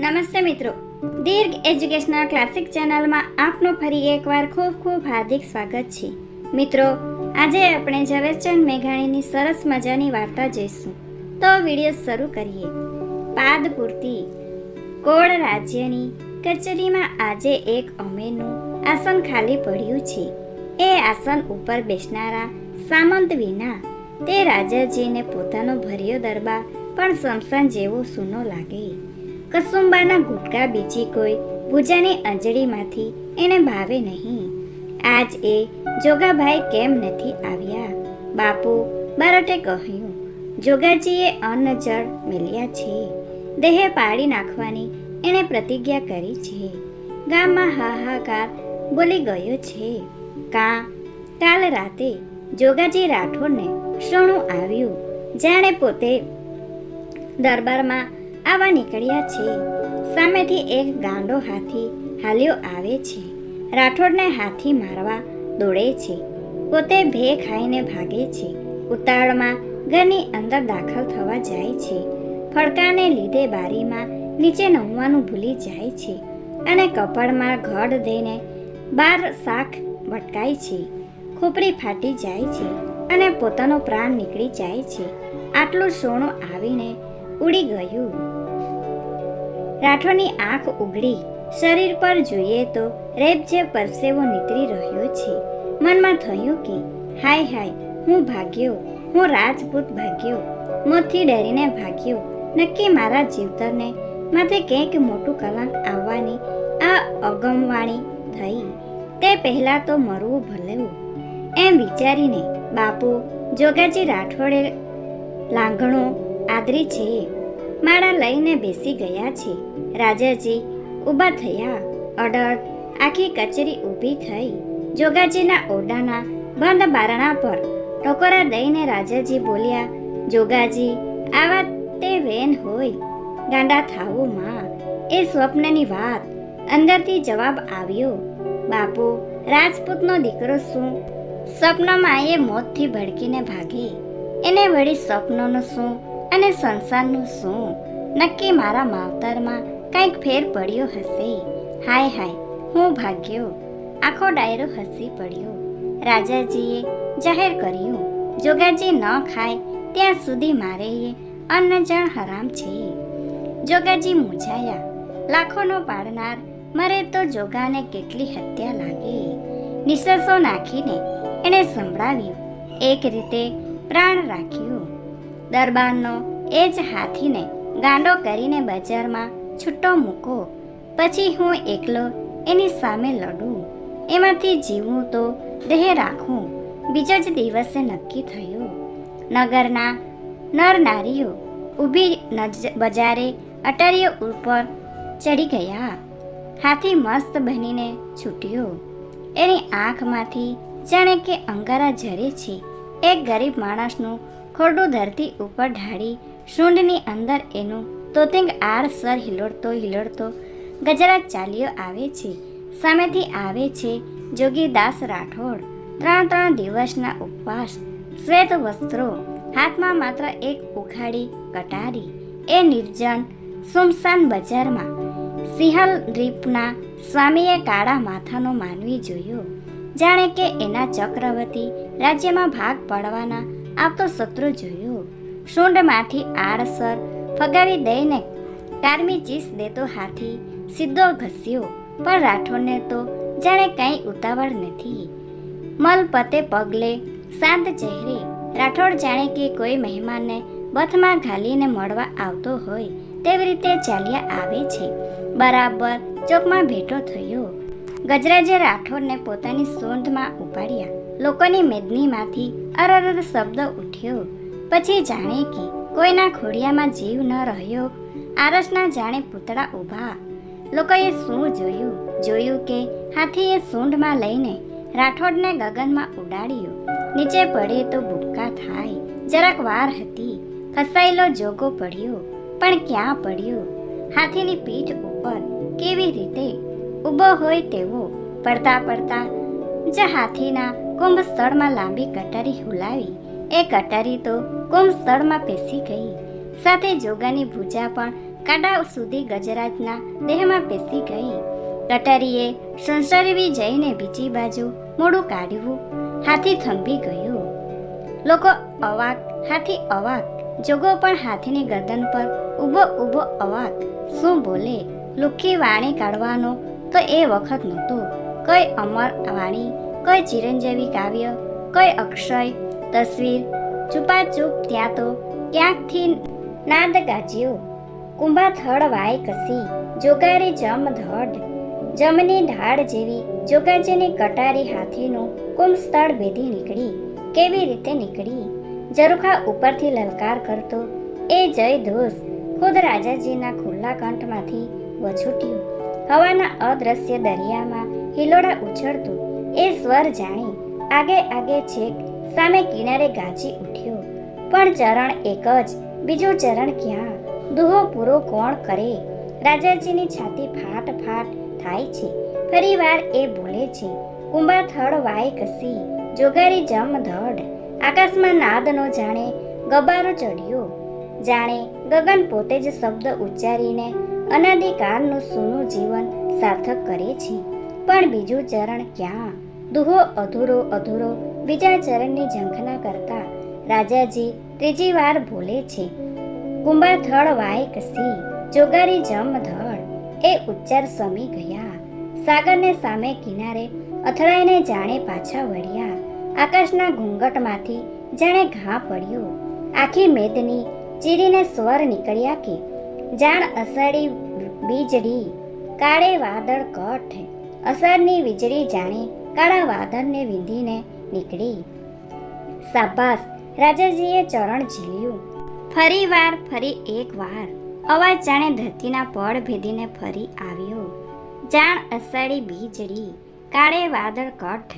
નમસ્તે મિત્રો. દીર્ઘ educational classic ચેનલમાં આપનું ફરી એકવાર ખૂબ ખૂબ હાર્દિક સ્વાગત છે. મિત્રો, આજે આપણે ઝવેરચંદ મેઘાણીની સરસ મજાની વાર્તા જોઈશું. તો વીડિયો શરૂ કરીએ. પાદ પૂરતી, કોળ રાજ્યની કચેરીમાં આજે એક અમેરનું આસન ખાલી પડ્યું છે. એ આસન ઉપર બેસનારા સામંત વિના તે રાજાજીને પોતાનો ભર્યો દરબાર પણ સમસાન જેવો સૂનો લાગે. કસુંબાના ગુટકા બીજી કોઈ પૂજાની અંજળીમાંથી એને ભાવે નહીં. આજ એ જોગાભાઈ કેમ નથી આવ્યા? બાપુ બારટે કહ્યું, જોગાજીએ અન્ન, જળ મેલ્યા છે. દેહે પાડી નાખવાની એણે પ્રતિજ્ઞા કરી છે. ગામમાં હાહાકાર બોલી ગયો છે. કા, કાલ રાતે જોગાજી રાઠોડને શોણું આવ્યું. જાણે પોતે દરબારમાં આવા નીકળ્યા છે. સામેથી એક ગાંડો હાથી હાલ્યો આવે છે. રાઠોડને હાથી મારવા દોડે છે. પોતે ભે ખાઈને ભાગે છે. ઉતાવળમાં ઘરની અંદર દાખલ થવા જાય છે. ફડકાને લીધે બારીમાં નીચે નમવાનું ભૂલી જાય છે અને કપાળમાં ઘડ દઈને બાર શાક ભટકાય છે. ખોપરી ફાટી જાય છે અને પોતાનો પ્રાણ નીકળી જાય છે. આટલું સોનું આવીને ઉડી ગયું. રાઠોડની આંખ ઉઘડી શરીર પર જોઈએ તો રેપ જે પરસેવો નીતરી રહ્યો છે. મનમાં થયું કે, હાય હાય, હું ભાગ્યો. હું રાજપૂત ભાગ્યો. મોતથી ડરીને ભાગ્યો. નક્કી મારા જીવતરને માથે કંઈક મોટું કલંક આવવાની આ અગમવાણી થઈ. તે પહેલાં તો મરવું ભલેવું એમ વિચારીને બાપુ જોગાજી રાઠોડે લાંઘણો આદરી છે. માળા લઈને બેસી ગયા છે. રાજાજી ઊભા થયા. અડડ આખી કચેરી ઊભી થઈ. જોગાજીના ઓરડાના બંધ બારણા પર ટોકરા દઈને રાજાજી બોલ્યા, જોગાજી આવા તે વેન હોય. ગાંડા થાવું માં. એ સ્વપ્નની વાત. અંદરથી જવાબ આવ્યો, બાપુ, રાજપૂતનો દીકરો શું? સ્વપ્નમાં એ મોતથી ભડકીને ભાગે. એને વળી સ્વપ્નનું શું અને સંસારનું શું? નક્કી મારા માવતરમાં કંઈક ફેર પડ્યો હશે. હાય હાય, હું ભાગ્યો. આખો ડાયરો હસી પડ્યો. રાજાજીએ જાહેર કર્યું, જોગાજી ન ખાય, ત્યાં સુધી મારે એ અન્ન જણ હરામ છે. જોગાજી મૂંઝાયા, લાખોનો પાડનાર, મરે તો જોગાને કેટલી હત્યા લાગે. નિશ્વાસો નાખીને એણે સંભળાવ્યું, એક રીતે પ્રાણ રાખ્યું. દરબારનો એ જ હાથીને ગાંડો કરીને બજારમાં છૂટો મૂકો. પછી હું એકલો એની સામે લડું. એમાંથી જીવવું તો દેહ રાખું. બીજો જ દિવસે નક્કી થયું. નગરના નર નારીઓ ઊભી બજારે અટારીઓ ઉપર ચડી ગયા. હાથી મસ્ત બનીને છૂટ્યો. એની આંખમાંથી જાણે કે અંગારા ઝરે છે. એક ગરીબ માણસનું ખોરડું ધરતી ઉપર ઢાળી શૂંઢની અંદર એનું તોતિંગ આર સર હિલોડતો હિલોડતો ગજરાત ચાલ્યો આવે છે. સામેથી આવે છે જોગીદાસ રાઠોડ. ત્રણ ત્રણ દિવસના ઉપવાસ, શ્વેત વસ્ત્રો, હાથમાં માત્ર એક ઉખાડી કટારી. એ નિર્જન સુમસાન બજારમાં. સિંહલ દ્વીપના સ્વામીએ કાળા માથાનો માનવી જોયો. જાણે કે એના ચક્રવર્તી રાજ્યમાં ભાગ પડવાના આવતો શત્રુ જોયો. શુંડમાંથી આડસર ફગાવી દઈને કારમી ચીસ દેતો હાથી, સીધો ઘસ્યો. પણ રાઠોડને તો જાણે કંઈ ઉતાવળ નથી. મલપતે પગલે શાંત ચહેરે. રાઠોડ જાણે કે કોઈ મહેમાનને બથમાં ઘાલીને મળવા આવતો હોય, તેવી રીતે ચાલ્યા આવે છે. બરાબર ચોકમાં ભેટો થયો. ગજરાજે રાઠોડને પોતાની સોંધમાં ઉપાડ્યા. લોકોની મેદનીમાંથી અરર શબ્દ ઉઠ્યો. પછી જાણે કે કોઈના ખોડિયામાં જીવ ન રહ્યો, આરસના જાણે પૂતળા ઊભા. લોકોએ શું જોયું? જોયું કે હાથીએ સૂંઢમાં લઈને રાઠોડને ગગનમાં ઉડાડ્યો. નીચે પડે તો ભૂક્કા થાય. જરાક વાર હતી. ફસાયેલો જોગો પડ્યો. પણ ક્યાં પડ્યો? હાથીની પીઠ ઉપર કેવી રીતે ઊભો હોય તેવો પડતા પડતા જ હાથીના કુંભ સ્થળમાં લાંબી કટારી હુલાવી. એ કટારી તો કુંભ સ્થળમાં પેસી ગઈ. સાથે જોગાની ભૂજા પણ કાડા સુધી ગજરાજના દેહમાં પેસી ગઈ. કટારીએ સંસરવી જઈને બીજી બાજુ મોડું કાઢ્યું. હાથી થંભી ગયો. લોકો અવાક, હાથી અવાક, જોગો પણ હાથીની ગરદન પર ઊભો ઊભો અવાક. શું બોલે? લુખી વાણી કાઢવાનો તો એ વખત નહોતો. કઈ અમર વાણી, કઈ ચિરંજીવી કાવ્ય, કઈ અક્ષય, તસવીર ચૂપાચૂપ ત્યાં તો ક્યાંકથી નાદ ગાજ્યો? કુંભા થડ વાય કસી, જોગારી જમ ધડ. જમની ઢાળ જેવી જોગાજીની કટારી હાથીનું કુંભસ્થળ ભેદી નીકળી. કેવી રીતે નીકળી? ઝરૂખા ઉપરથી લલકાર કરતો એ જય ધોષ ખુદ રાજાજીના ખુલ્લા કંઠમાંથી વછૂટ્યું. હવાના અદ્રશ્ય દરિયામાં હિલોડા ઉછળતું એ સ્વર જાણી આગે આગે છેક સામે કિનારે ગાજી ઉઠ્યો. પણ ચરણ એક જ, બીજું ચરણ ક્યાં? દુહો પૂરો કોણ કરે? રાજાજીની છાતી ફાટ ફાટ થાય છે. ફરીવાર એ બોલે છે કુંભા થડ વાય કસી જોગારી જમ ધડ. આકાશમાં નાદનો જાણે ગબારો ચડ્યો જાણે ગગન પોતે જ શબ્દ ઉચ્ચારીને અનાદિકાળનું સૂનું જીવન સાર્થક કરે છે. પણ બીજું ચરણ ક્યાં? દુહો અધૂરો અધૂરો બીજા ચરણની ઝંખના કરતા રાજાજી ત્રીજી વાર બોલે છે કુંભા થળ વાય કસી જોગારી જમ ધળ. એ ઉચ્ચાર સમી ગયા. સાગરને સામે કિનારે અથડાઈને જાણે પાછા વળ્યા. આકાશના ઘૂંઘટમાંથી જાણે ઘા પડ્યો. આખી મેદની ચીરીને સ્વર નીકળ્યા કે, જાણ અષાઢી વીજળી, કાળે વાદળ કઠ. અષાઢની વીજળી જાણે કાળા વાદળને વિંધીને નીકળી. સાબાસ રાજાજીએ ચરણ ઝીલ્યું. ફરી વાર, ફરી એક વાર. અવાજ જાણે ધરતીના પડ ભેદીને ફરી આવ્યો. જાણ અસાડી બીજડી કાળે વાદળ કઠ.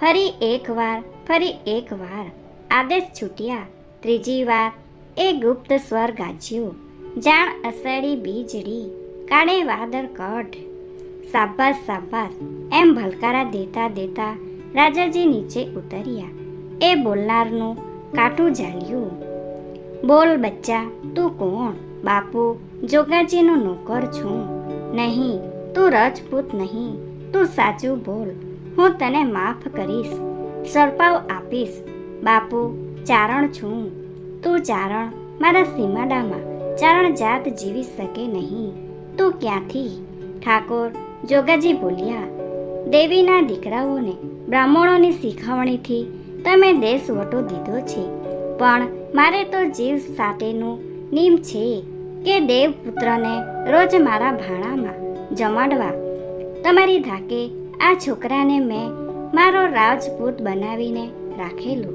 ફરી એક વાર, ફરી એક વાર. આદેશ છૂટ્યા. ત્રીજી વાર, એ ગુપ્ત સ્વર ગાજ્યો. જાણ અસાડી બીજડી કાળે વાદળ કઠ. સાબાસ સાબાસ એમ ભલકારા દેતા દેતા રાજાજી નીચે ઉતર્યા. એ બોલનારનું કાટું ઝાલ્યું બોલ બચ્ચા, તું કોણ? બાપુ, જોગાજીનો નોકર છું. નહીં, તું રજપૂત નહીં, તું સાચું બોલ. હું તને માફ કરીશ સરપાવ આપીશ. બાપુ, ચારણ છું. તું ચારણ, મારા સીમાડામાં ચારણ જાત જીવી શકે નહીં. તું ક્યાંથી? ઠાકોર, જોગાજી બોલ્યા. દેવીના દીકરાઓને બ્રાહ્મણોની શીખવણીથી તમે દેશ વટો દીધો છે. પણ મારે તો જીવ સાથેનું નિયમ છે કે દેવપુત્રને રોજ મારા ભાણામાં જમાડવા. તમારી ધાકે આ છોકરાને મેં મારો રાજપૂત બનાવીને રાખેલો.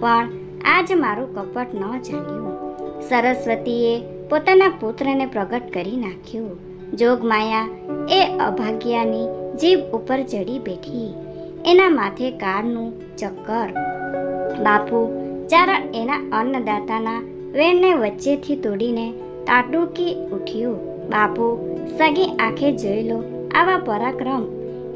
પણ આજ મારું કપટ ન ચાલ્યું. સરસ્વતીએ પોતાના પુત્રને પ્રગટ કરી નાખ્યું. જોગમાયા એ અભાગ્યાની જીભ ઉપર ચડી બેઠી. એના માથે કાળનું ચક્કર. બાપુ ચારણ એના અન્નદાતાના વેણને વચ્ચેથી તોડીને તાટુકી ઉઠ્યું, બાપુ સગી આંખે જોઈ આવા પરાક્રમ.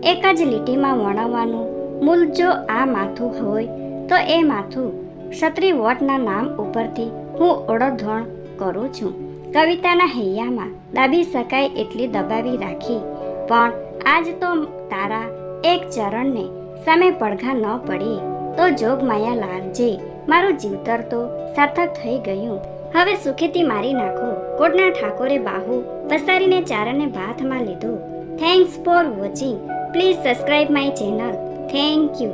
એક જ લીટીમાં વર્ણવવાનું મૂલ જો આ માથું હોય, તો એ માથું ક્ષત્રિય વોટના નામ ઉપરથી હું ઓળધોણ કરું છું. કવિતાના હૈયામાં દાબી શકાય એટલી દબાવી રાખી. પણ આજ તો તારા એક ચરણને સામે પડઘા ન પડે, તો જોગ માયા લાલજે મારું જીવતર તો સાર્થક થઈ ગયું. હવે સુખેથી મારી નાખો. કોટના ઠાકોરે બાહુ પસારીને ચારણને ભાથમાં લીધો. Thanks for watching please subscribe my channel thank you